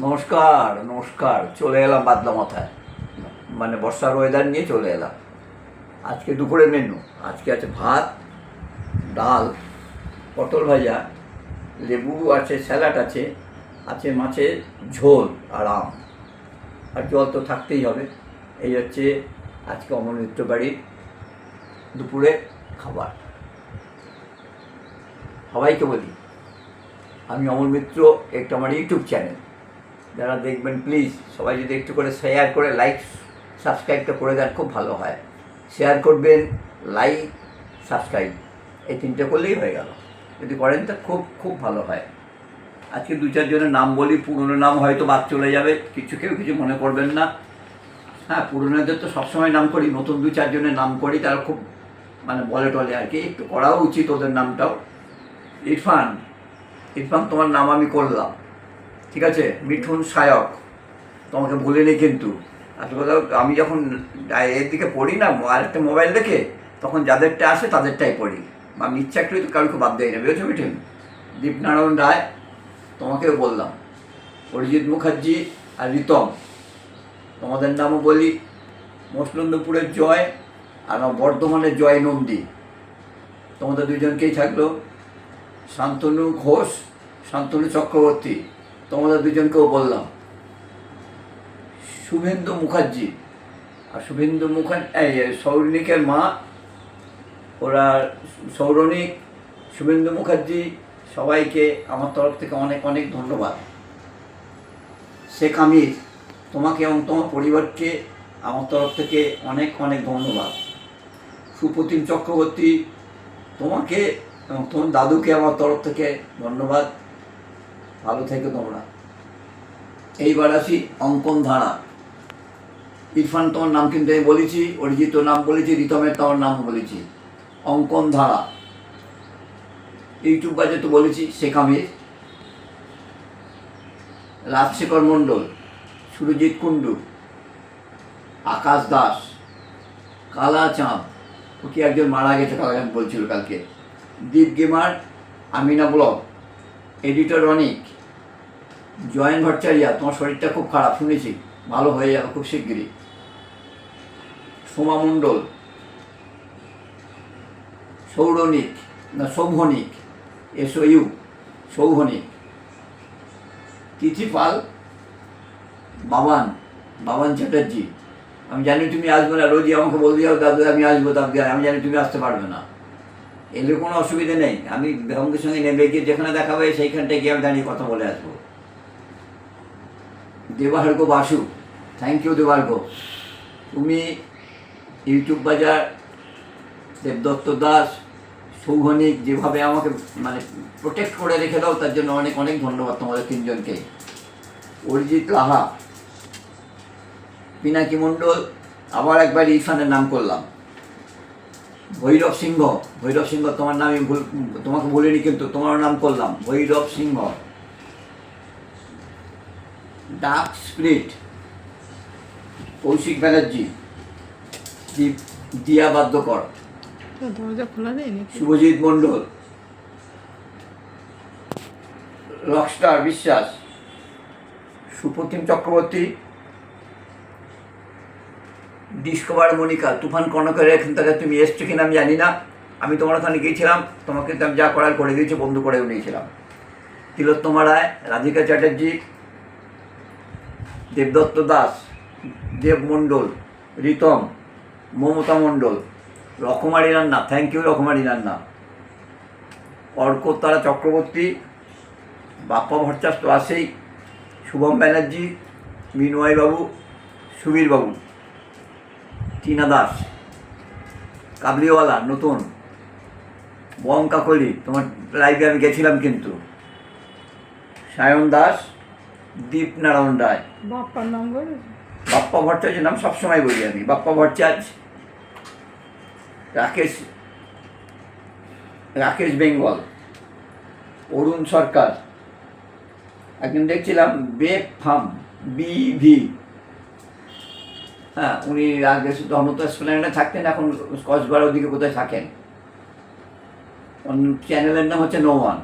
নমস্কার নমস্কার। চলে এলাম বাদলা মাথায় মানে বর্ষার ওয়েদার নিয়ে চলে এলাম। আজকে দুপুরের মেনু আজকে আছে ভাত, ডাল, পটল ভাজা, লেবু আছে স্যালাড আছে আছে মাছের ঝোল আর আম। আর জল তো থাকতেই হবে। এই হচ্ছে আজকে অমর মিত্র বাড়ির দুপুরে খাবার। সবাইকে বলি, আমি অমর মিত্র, একটা আমার ইউটিউব চ্যানেল যারা দেখবেন প্লিজ সবাই যদি একটু করে শেয়ার করে লাইক সাবস্ক্রাইবটা করে দেন, খুব ভালো হয়। শেয়ার করবেন লাইক সাবস্ক্রাইব এই তিনটে করলেই হয়ে গেল। যদি করেন তা খুব খুব ভালো হয়। আজকে দু চারজনের নাম বলি, পুরনো নাম হয়তো বাদ চলে যাবে, কিছু কেউ কিছু মনে করবেন না। হ্যাঁ পুরনোদের তো সবসময় নাম করি, নতুন দু চারজনের নাম করি, তারা খুব মানে বলে টলে আর কি। একটু করাও উচিত ওদের নামটাও। ইরফান ইরফান, তোমার নাম আমি করলাম। ঠিক আছে, মিঠুন সায়ক। তোমাকে বলিনি কিন্তু। আসলে কথা আমি যখন এর দিকে পড়ি না, আরেকটা মোবাইল দেখে, তখন যাদেরটা আসে তাদেরটাই পড়ি। বা আমি একটু কাউকে বাদ দেয় না, বুঝেছ মিঠুন? দীপনারায়ণ রায়, তোমাকেও বললাম। অরিজিৎ মুখার্জি আর রিতম। তোমাদের নামও বলি, মসলন্দপুরের জয় আর বর্ধমানের জয় নন্দী। তোমাদের দুজনকেই থাকল শান্তনু ঘোষ, শান্তনু চক্রবর্তী। তোমাদের দুজনকেও বললাম। শুভেন্দু মুখার্জি আর শুভেন্দু মুখার্জি সৌরনিকের মা, ওরা সৌরনিক, শুভেন্দু মুখার্জি, সবাইকে আমার তরফ থেকে অনেক অনেক ধন্যবাদ। শেখ আমির, তোমাকে এবং তোমার পরিবারকে আমার তরফ থেকে অনেক অনেক ধন্যবাদ। সুপ্রতিম চক্রবর্তী, তোমাকে এবং তোমার দাদুকে আমার তরফ থেকে ধন্যবাদ। ভালো থেকো তোমরা। এইবার আসি অঙ্কন ধারা। ইরফান, তোমার নাম কিন্তু আমি বলেছি, অরিজিৎ তোর নাম বলেছি, রিতমের তোমার নাম বলেছি। অঙ্কন ধারা। ইউটিউব বাজে তো বলেছি, শেখ আমির। রাজশেখর মণ্ডল, সুরজিৎ কুণ্ডু, আকাশ দাস, কালা চাঁদ। ও কি একজন মারা গেছে কালাচাঁদ বলছিল কালকে। Deep gamer, Amina blog. Editor Anik. Joyen Bhattacharya, তোমার শরীরটা খুব খারাপ, শুনেছি। ভালো হয়ে যাবে খুব শিগগিরই। সোমা মণ্ডল, সৌরনিক, না Soubhanik S O U Soubhanik Tithi Pal, Baban Baban Chatterjee. আমি জানি তুমি আসবে না, রোজই আমাকে বলতে যাও, দাদু, আমি আসব দাদু আমি জানি তুমি আসতে পারবে না। এলে কোনো অসুবিধা নেই, আমি সঙ্গে সঙ্গে নেমে গিয়ে যেখানে দেখাবে সেইখানটায় গিয়ে আমি দাঁড়িয়ে কথা বলে আসব। দেবার্গ বাসু। থ্যাংক ইউ দেবার্গ তুমি ইউটিউব বাজার, দেবদত্ত দাস সৌঘনিক যেভাবে আমাকে মানে প্রোটেক্ট করে রেখে দাও, তার জন্য অনেক অনেক ধন্যবাদ তোমাদের তিনজনকে। অরিজিৎ লাহা, পিনাকি মণ্ডল, আবার একবার ইরফানের নাম করলাম। ভৈরব সিংহ ভৈরব সিংহ তোমার নাম ভুল, তোমাকে বলিনি কিন্তু তোমার নাম করলাম, ভৈরব সিংহ। ডাক স্প্রিট কৌশিক ব্যানার্জি দিয়া বাদ্যকর দরজা খোলা নেই শুভজিৎ মণ্ডল রকস্টার বিশ্বাস সুপ্রতিম চক্রবর্তী ডিসকভার মনিকা তুফান কনকের এখান থেকে তুমি এসছো কিনা আমি জানি না। আমি তোমার ওখানে গিয়েছিলাম তোমাকে আমি যা করার করে দিয়েছি বন্ধু করেও নিয়েছিলাম। তিলোত্তমা রায় রাধিকা চ্যাটার্জি দেবদত্ত দাস, দেব মণ্ডল, রিতম, মমতা মণ্ডল, রকমারি রান্না থ্যাংক ইউ রকমারি রান্না। অর্কতারা চক্রবর্তী, বাপ্পা ভট্টাচ তো আসেই, শুভম ব্যানার্জি বাবু, সুবীর বাবু, টিনা দাস, কাবলিওয়ালা, নতুন বম কাকলি তোমার লাইভে আমি গেছিলাম কিন্তু। সায়ন দাস দীপ নারায়ণ রায়। বাপ্পার নাম বাপ্পা ভট্টাচার্যের নাম সবসময় বলি আমি। বাপ্পা ভট্টাচার্য রাকেশ রাকেশ বেঙ্গল অরুণ সরকার। একদিন দেখছিলাম বেক ফার্ম বিভি হ্যাঁ উনি আগে ধর্মত এসপ্লেনেডে থাকতেন এখন কসবার ওদিকে কোথায় থাকেন? চ্যানেলের নাম হচ্ছে নো ওয়ান।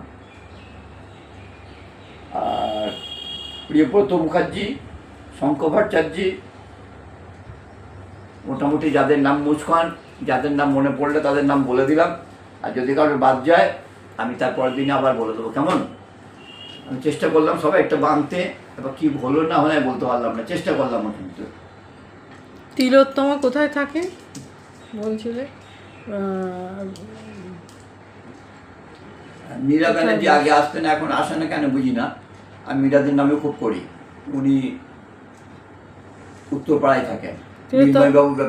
প্রিয়ব্রত মুখার্জি শঙ্খ ভট্টাচার্যি মোটামুটি যাদের নাম মুস্কান যাদের নাম মনে পড়লে তাদের নাম বলে দিলাম। আর যদি কারোর বাদ যায় আমি তারপরের দিনে আবার বলে দেবো। কেমন? আমি চেষ্টা করলাম সবাই একটা বাঁধতে এবার কি হলো না হলে বলতে পারলাম না। চেষ্টা করলাম কিন্তু তিলোত্তমা কোথায় থাকে? বলছিলে? মীরা ব্যানার্জি আগে আসতেন এখন আসে না কেন বুঝি না। আমি মীরাদের নামে খুব করি। উনি উত্তরপাড়ায় থাকেন।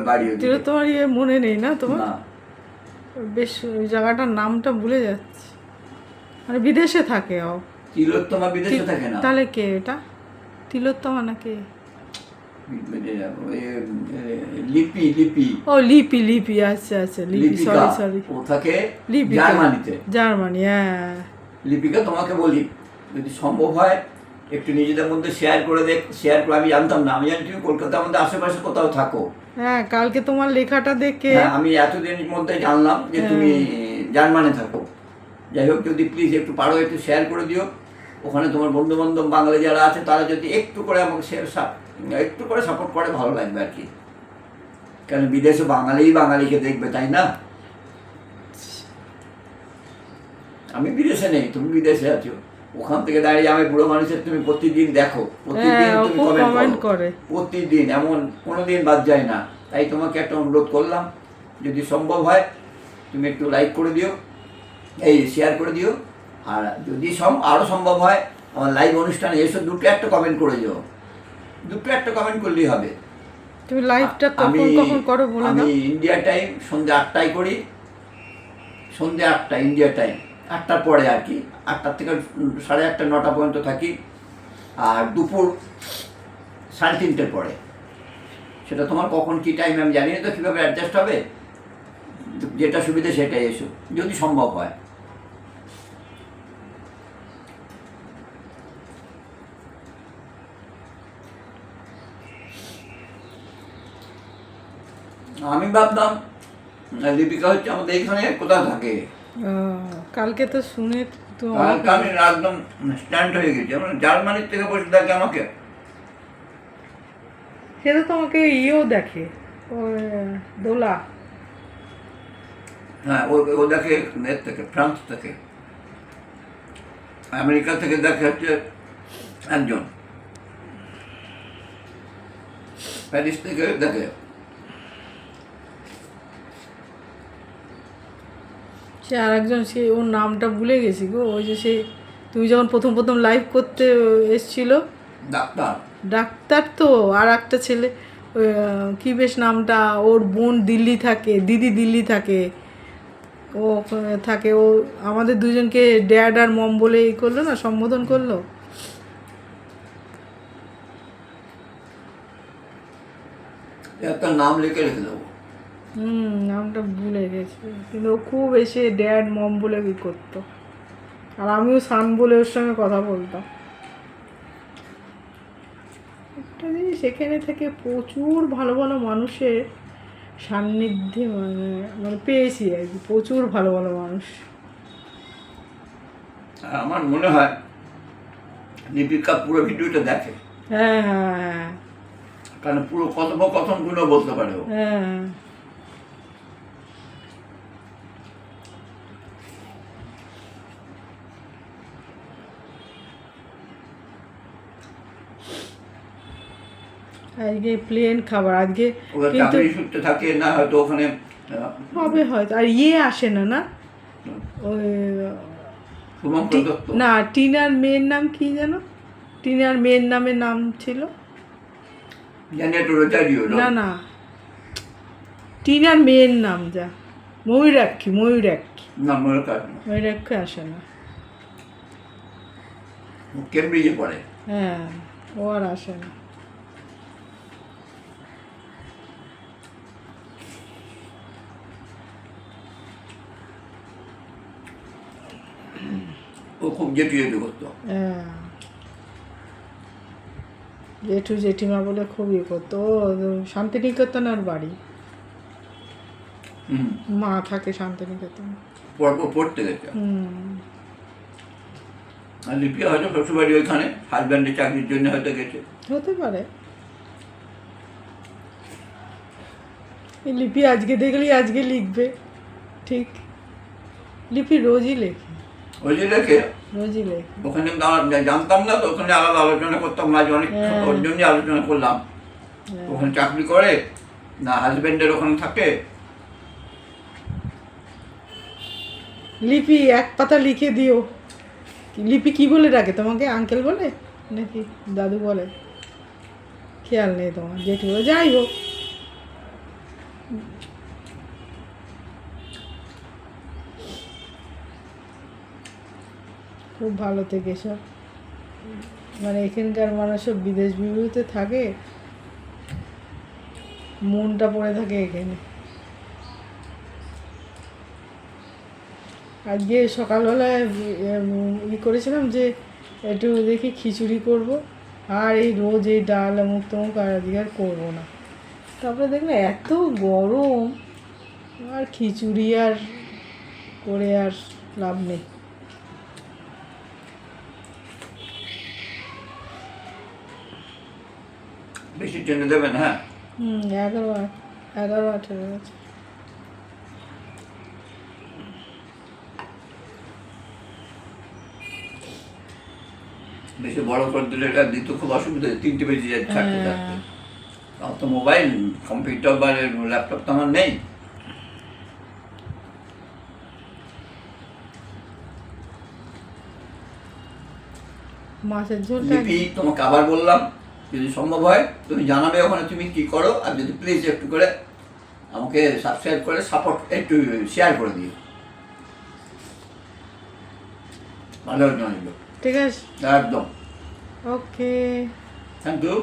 বাড়ি মনে নেই না তোমার? বেশ ওই জায়গাটার নামটা ভুলে যাচ্ছে। মানে বিদেশে থাকে ও। তিলোত্তমা বিদেশে থাকে না? তাহলে কে এটা? তিলোত্তমা নাকি এ, এ, লিপি লিপি। ও লিপি লিপি আচ্ছা আচ্ছা লিপি সরি সরি ও থাকে লিপিকা। জার্মানিতে। জার্মানি হ্যাঁ। লিপিকা তোমাকে বলি। যদি সম্ভব হয় একটু নিজেদের মধ্যে শেয়ার করে দেখ শেয়ার করে আমি জানতাম না। আমি জানি তুমি কলকাতার মধ্যে আশেপাশে কোথাও থাকো। হ্যাঁ কালকে তোমার লেখাটা দেখে হ্যাঁ আমি এতদিনের মধ্যে জানলাম যে তুমি জার্মানে থাকো। যাই হোক যদি প্লিজ একটু পারো একটু শেয়ার করে দিও। ওখানে তোমার বন্ধু বান্ধব বাঙালি যারা আছে তারা যদি একটু করে আমাকে শেয়ার একটু করে সাপোর্ট করে ভালো লাগবে আর কি। কেন বিদেশে বাঙালিই বাঙালিকে দেখবে তাই না? আমি বিদেশে নেই তুমি বিদেশে আছো। ওখান থেকে দাঁড়িয়ে আমি বুড়ো মানুষের তুমি প্রতিদিন দেখো। প্রতিদিন হ্যাঁ তুমি কমেন্ট কমেন্ট করো। করে। প্রতিদিন এমন কোনো দিন বাদ যায় না। তাই তোমাকে একটা অনুরোধ করলাম যদি সম্ভব হয় তুমি একটু লাইক করে দিও এই শেয়ার করে দিও। আর যদি সম আরও সম্ভব হয় আমার লাইভ অনুষ্ঠানে এসে দুটো একটা কমেন্ট করে দিও। দুটো একটা কমেন্ট করলেই হবে। তুমি লাইভটা আমি কখন কখন করো বলে আমি ইন্ডিয়া টাইম সন্ধ্যে আটটায় করি। সন্ধ্যে আটটা ইন্ডিয়া টাইম আটটার পরে আর কি। আটটার থেকে সাড়ে আটটা, নটা পর্যন্ত থাকি। আর দুপুর সাড়ে তিনটের পরে। সেটা তোমার কখন কী টাইম আমি জানি না তো, কীভাবে অ্যাডজাস্ট হবে? যেটা সুবিধা সেটাই এসো, যদি সম্ভব হয়। আমি ভাবতাম লিপিকা হচ্ছে আমাদের এখানে কোথাও থাকে? কালকে তো শুনে তো আমি একদম স্ট্যান্ড হয়ে গেছি। মানে জার্মানির থেকে বসে থাকে আমাকে। সে তো তোমাকে ইয়েও দেখে দোলা। হ্যাঁ ও ও দেখে এর থেকে ফ্রান্স থেকে। আমেরিকা থেকে দেখে হচ্ছে একজন। প্যারিস থেকে দেখে। সে আর একজন সে ওর নামটা ভুলে গেছি গো। ওই যে সে তুমি যখন প্রথম প্রথম লাইভ করতে এসছিল ডাক্তার। ডাক্তার তো আর একটা ছেলে কি বেশ নামটা ওর বোন দিল্লি থাকে দিদি দিল্লি থাকে। ও থাকে ও আমাদের দুজনকে ড্যাড আর মম বলে ই করল না সম্বোধন করল? একটা নাম লিখে রেখে দেবো। হুম নামটা ভুলে গেছি। কিন্তু ও খুব এসে ড্যাড মম বলে ই করতো? আর আমিও সান বলে ওর সঙ্গে কথা বলতাম। একটা জিনিস এখানে থেকে প্রচুর ভালো ভালো মানুষের সান্নিধ্যে মানে মানে পেয়েছি আর কি প্রচুর ভালো ভালো মানুষ। আর আমার মনে হয় লিপিকা পুরো ভিডিওটা দেখে। হ্যাঁ হ্যাঁ হ্যাঁ। কারণ পুরো কথোপকথনগুলো বলতে পারে হ্যাঁ। আজকে প্লেন খাবার আজকে কিন্তু থাকে না হয়তো ওখানে হবে হয়তো আর ইয়ে আসে না না? ওই না টিনার মেয়ের নাম কি যেন? টিনার মেয়ের নামে নাম ছিল? জানি না না? টিনার মেয়ের নাম যা। ময়ূরাক্ষী ময়ূরাক্ষী। না ময়ূরাক্ষী। আসে না। কেমব্রিজে পড়ে। হ্যাঁ ও আর আসে না। ও খুব জেটু জেটু করতো। হ্যাঁ। জেঠু জেঠিমা বলে খুব ইয়ে করতো শান্তিনিকেতন আর বাড়ি। মা থাকে শান্তিনিকেতন। পড়তে গেছে। আর লিপি হয়তো শ্বশুরবাড়ি ওইখানে হাজব্যান্ডের চাকরির জন্য হয়তো গেছে। হতে পারে। লিপি আজকে দেখলেই আজকে লিখবে। ঠিক। লিপি রোজই লেখে। লেখে ওখানে জানতাম না তো ওখানে আলাদা আলোচনা করতাম না অনেক হ্যাঁ। ওর জন্যই আলোচনা করলাম। হ্যাঁ। ওখানে চাকরি করে না হাজব্যান্ডের ওখানে থাকে। লিপি এক পাতা লিখে দিও। লিপি কি বলে ডাকে? তোমাকে আঙ্কেল বলে? নাকি দাদু বলে? খেয়াল নেই তোমার জেঠু যাই হোক। খুব ভালো থেকে সব। মানে এখানকার মানুষ সব বিদেশ বিভূতিতে থাকে, মনটা পড়ে থাকে এখানে। আজকে সকালবেলায় ই করেছিলাম যে, একটু দেখি খিচুড়ি করব, আর এই রোজ এই ডাল, অমুক তমুক, আর আজকে আর করব না। তারপরে দেখলে এত গরম, আর খিচুড়ি আর করে আর লাভ নেই। বেশি টেনে দেবেন হ্যাঁ? হুম এগারো এগারো আঠেরো বেশি বড় করে দিলে এটা দিতে খুব অসুবিধা তিনটে বেজে যায় থাকতে হ্যাঁ। থাকতে তো মোবাইল কম্পিউটার বা ল্যাপটপ তো আমার নেই। মাছের ঝোলটা তোমাকে আবার বললাম যদি সম্ভব হয় তুমি জানাবে ওখানে তুমি কি করো আর যদি প্লিজ একটু করে আমাকে সাবস্ক্রাইব করে সাপোর্ট একটু শেয়ার করে দিও। ভালো জানিল ঠিক আছে। একদম। Okay thank you